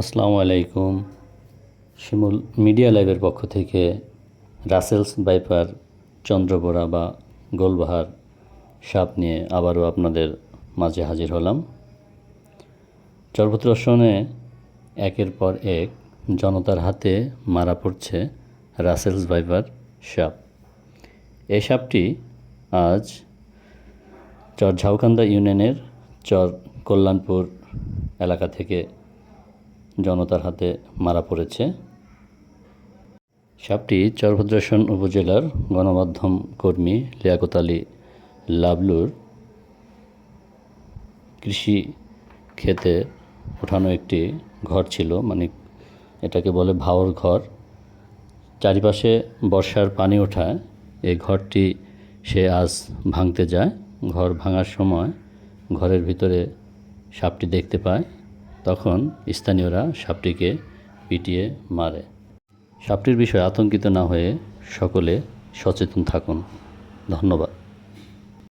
আসসালামু আলাইকুম। শিমুল মিডিয়া লাইভের পক্ষ থেকে রাসেলস বাইপার চন্দ্রবোড়া বা গোলবাহার সাপ নিয়ে আবারও আপনাদের মাঝে হাজির হলাম। চরপত্রসনে একের পর এক জনতার হাতে মারা পড়ছে রাসেলস বাইপার সাপ। এই সাপটি আজ চর ঝাউকান্দা ইউনিয়নের চর কল্যাণপুর এলাকা থেকে জনতার হাতে মারা পড়েছে। সাপটি চরভদ্রাসন উপজেলার গণমাধ্যম কর্মী লিয়াকত আলী লাবলুর কৃষি ক্ষেতে ওঠানো একটি ঘর ছিল মানে এটাকে বলে ভাওর ঘর। চারিপাশে বর্ষার পানি ওঠায় এই ঘরটি সে আজ ভাঙতে যায়। ঘর ভাঙার সময় ঘরের ভিতরে সাপটি দেখতে পায়। তখন স্থানীয়রা সাপটিকে পিটিয়ে মারে। সাপটির বিষয়ে আতঙ্কিত না হয়ে সকলে সচেতন থাকুন। ধন্যবাদ।